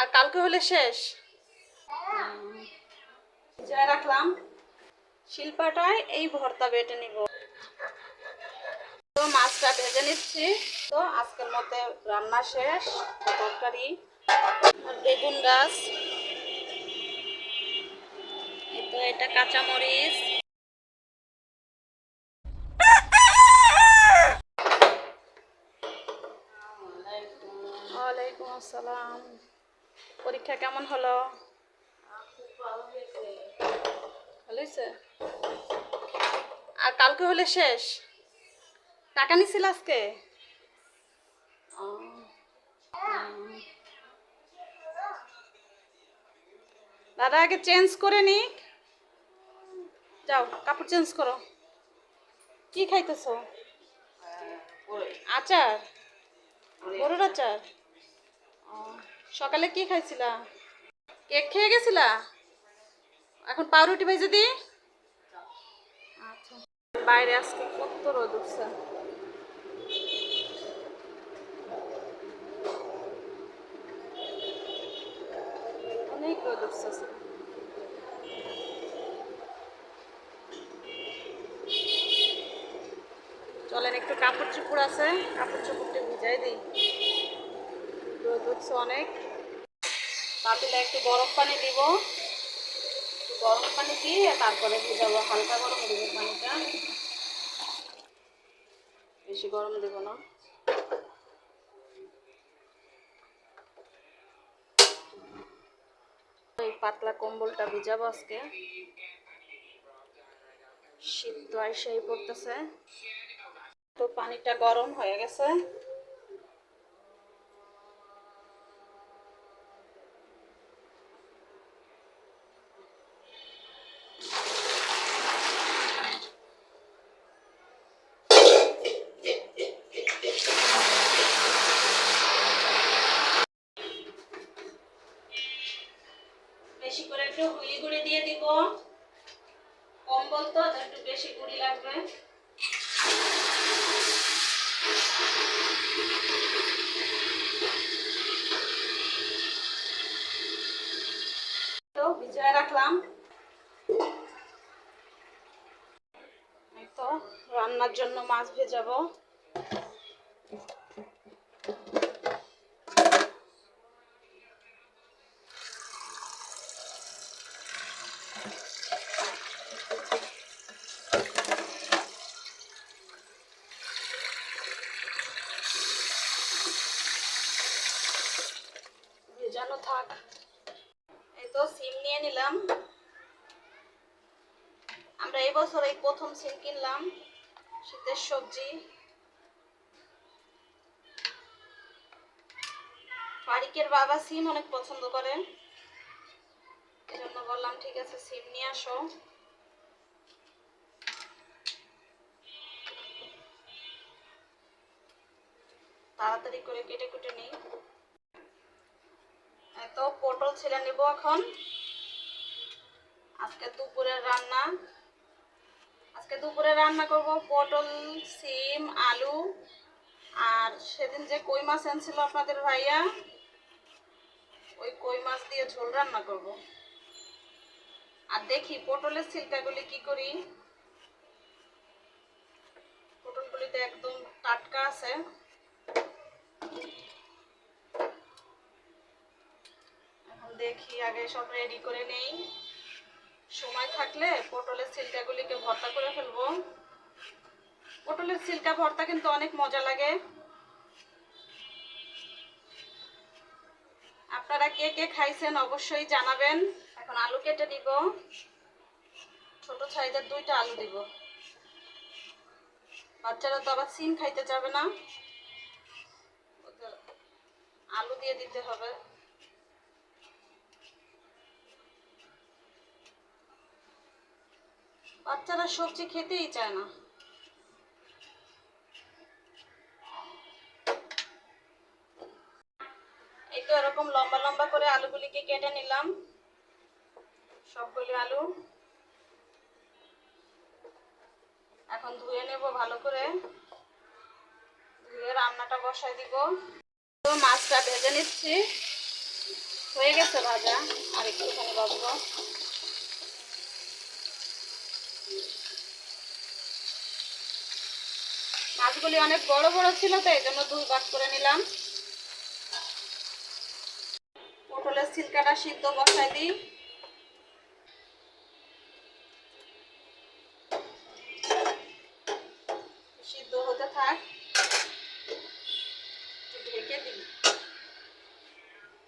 আর কালকে হলে শেষ। রাখলাম। শিল্পাটায় এই ভর্তা বেটে নিব। তো মাছটা ভেজে নিচ্ছি। তো আজকের মতে রান্না শেষ। তরকারি, বেগুন গাছ। তো এটা কাঁচামরিচ। আসসালাম। পরীক্ষা কেমন হলো? ভালো হয়েছে? আর কালকে হলে শেষ? টাকা নিছিল আজকে? দাদা আগে চেঞ্জ করে নিক। যাও কাপড় চেঞ্জ করো। কি খাইতেছো? আচার? গরুর আচার? ও, সকালে কি খাইছিলা? কেক খেয়ে গেছিলা? এখন পাউরুটি ভেজে দি। আচ্ছা। বাইরে আজকে কত রোদ উঠছে। অনেক রোদ উঠছে। চলেন, একটু কাপড় চুপড় আছে, কাপড় চুপড়টা ভিজাই দিই। রোদ উঠছে অনেক। পাতিলে একটু গরম পানি দিব। গরম পানি দিয়ে তারপরে ভিজাবো হালকা গরম দিব পানিটা। বেশি গরম দেব না। পাতলা কম্বলটা ভিজাবো আজকে। শীত তো আইসাই পড়তেছে। তো পানিটা গরম হয়ে গেছে বেশি করে একটু হুলি গুঁড়ি দিয়ে দিব কম্বল তো তো একটু বেশি গুঁড়ি লাগবে তো ভিজায় রাখলাম এই তো রান্নার জন্য মাছ ভেজাবো। ভেজানো থাক। সিম নিয়ে নিলাম। আমরা এই বছর এই প্রথম সিম কিনলাম। শীতের সবজি। ফারিকের বাবা সিম অনেক পছন্দ করে এজন্য বললাম, ঠিক আছে, সিম নিয়ে আসো। তাড়াতাড়ি করে কেটে কুটে নিই। এই তো পটল ছেলে নেব এখন। আজকে দুপুরের রান্না। আজকে দুপুরে রান্না করব পটল, সিম, আলু, আর সেদিন যে কই মাছ এনেছিল আপনাদের ভাইয়া, ওই কই মাছ দিয়ে ঝোল রান্না করব। আর দেখি পটলের ছিলকাগুলি কি করি। পটলগুলিতে একদম টাটকা আছে। দেখি আগে সব রেডি করে নেই। সময় থাকলে পটলের ছিলকাগুলিকে ভর্তা করে ফেলব। পটলের ছিলকা ভর্তা কিন্তু অনেক মজা লাগে। আপনারা কে কে খাইছেন অবশ্যই জানাবেন। এখন আলু কেটে দিব ছোট সাইজের দুইটা আলু দিব। বাচ্চারা তো আবার সিম খাইতে যাবে না। আলু দিয়ে দিতে হবে। বাচ্চারা সবজি খেতেই চায় না। এই তো এরকম লম্বা লম্বা করে আলুগুলিকে কেটে নিলাম। সবগুলি আলু। এখন ধুয়ে নেব ভালো করে। ধুয়ে রান্নাটা বসাই দিব। তো মাছটা ভেজে নিচ্ছি। হয়ে গেছে ভাজা। আর একটুখানি ভাজবো মাছগুলি অনেক বড় বড় ছিল তো, এই জন্য দুই ভাগ করে নিলাম। পটলের ছিলকাটা সিদ্ধ বসাই দিই। দিই।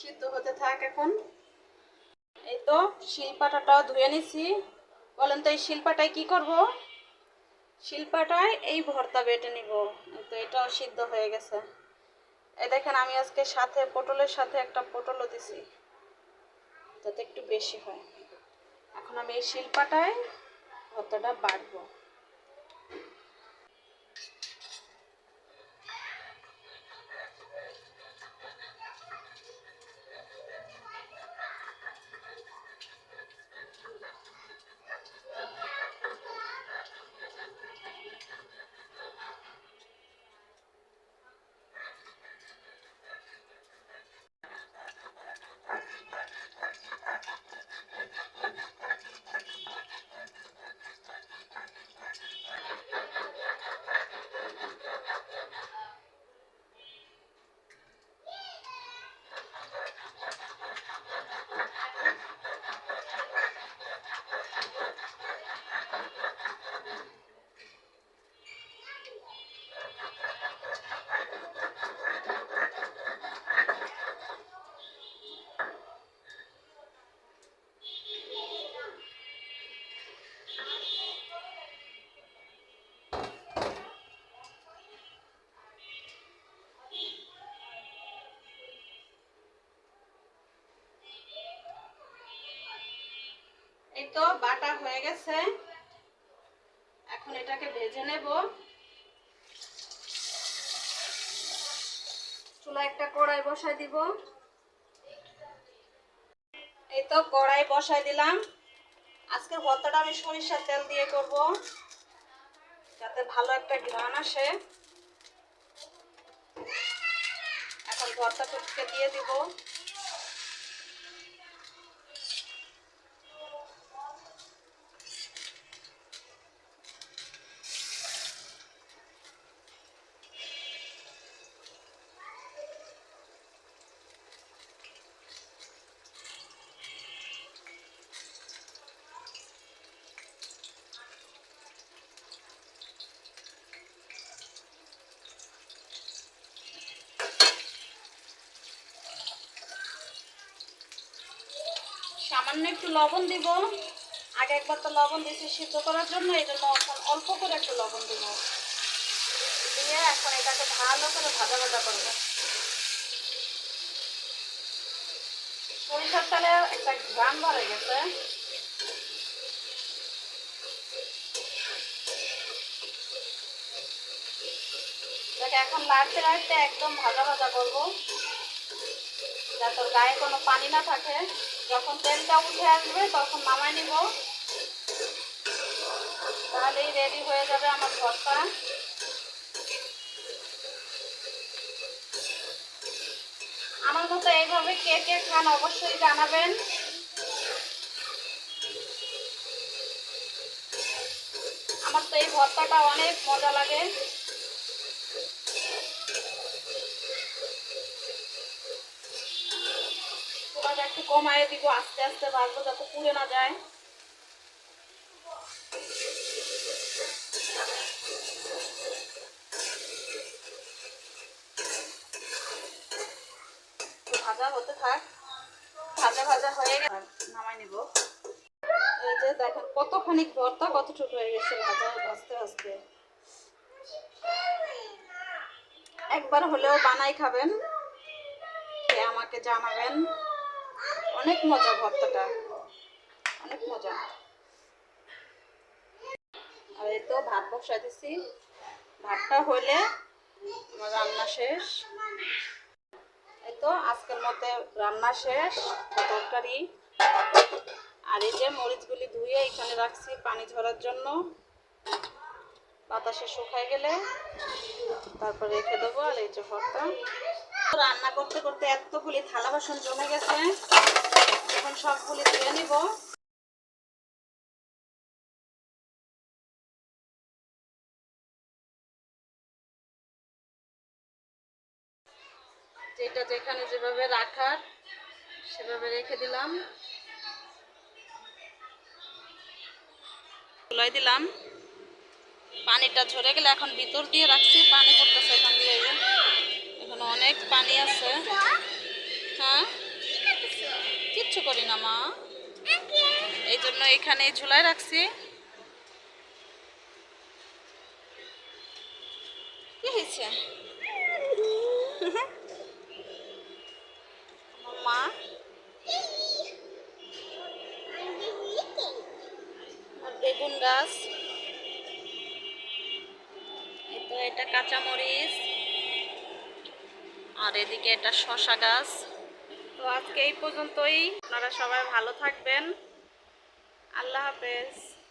সিদ্ধ হতে থাক এখন। এই তো শিলপাটাটাও ধুয়ে নিছি। বলেন তো, এই শিল্পাটায় কি করব? শিল্পাটায় এই ভর্তা বেটে নিব। তো এটাও সিদ্ধ হয়ে গেছে। এই দেখেন, আমি আজকে সাথে পটলের সাথে একটা পটলও দিছি। যাতে একটু বেশি হয়। এখন আমি এই শিল্পাটায় ভর্তাটা বাড়বো তো বাটা হয়ে গেছে। এখন এটাকে ভেজে নেব। চুলা একটা কড়াই বসাই দিব। এই তো কড়াই বসাই দিলাম। আজকে ভর্তাটা আমি সরিষার তেল দিয়ে করব, যাতে ভালো একটা ঘ্রাণ আসে। এখন ভর্তাটুককে দিয়ে দিব। সামান্য একটু লবণ দিব। আগে একবার তো লবণ দিয়েছি সিদ্ধ করার জন্য, এই জন্য এখন অল্প করে একটু লবণ দিব। দিয়ে এখন এটাকে ভালো করে ভাজা ভাজা করব। সরিষার তেলে একটা গ্রাম ভরে গেছে। এখন লাড়তে লাড়তে একদম ভাজা ভাজা করব। যাতে গায়ে কোনো পানি না থাকে। যখন তেলটা উঠে আসবে, তখন নামাই নিব। তাহলেই রেডি হয়ে যাবে আমার ভর্তা। আমার মতো এইভাবে কে কে খান অবশ্যই জানাবেন। আমার তো এই ভর্তাটা অনেক মজা লাগে চুলাটা একটু কমায় দিব, আস্তে আস্তে ভাজবো যাতে পুড়ে না যায়। ভাজা হতে থাক। ভাজা ভাজা এই যে কতখানি হয়ে গেছে ভাজা একবার হলেও বানাই খাবেন। আমাকে জানাবেন। অনেক মজা ভর্তাটা। অনেক মজা। আর এই তো ভাত বসাই দিছি। ভাতটা হইলে আমার রান্না শেষ। এই তো আজকের মতে রান্না শেষ, তরকারি। আর এই যে মরিচগুলি ধুয়ে এখানে রাখছি পানি ঝরার জন্য। বাতাসে শুকায় গেলে তারপর রেখে দেবো আর এই যে ভর্তা। রান্না করতে করতে এতগুলি থালা বাসন জমে গেছে। সবগুলি তুলে নিব। যেটা যেখানে যেভাবে রাখার, সেভাবে রেখে দিলাম। তুলাই দিলাম। পানিটা ঝরে গেলে এখন ভিতর দিয়ে রাখছি। পানি পড়তেছে এখান দিয়ে। এখানে অনেক পানি আছে। হ্যাঁ? কিচ্ছু করি না মা। এই জন্য এখানে ঝুলাই রাখছি। কি হয়েছে? মা। বেগুন গাছ। এটা কাঁচামরিচ। আর এদিকে এটা শশা গাছ। তো আজকে এই পর্যন্তই। আপনারা সবাই ভালো থাকবেন। আল্লাহ হাফেজ।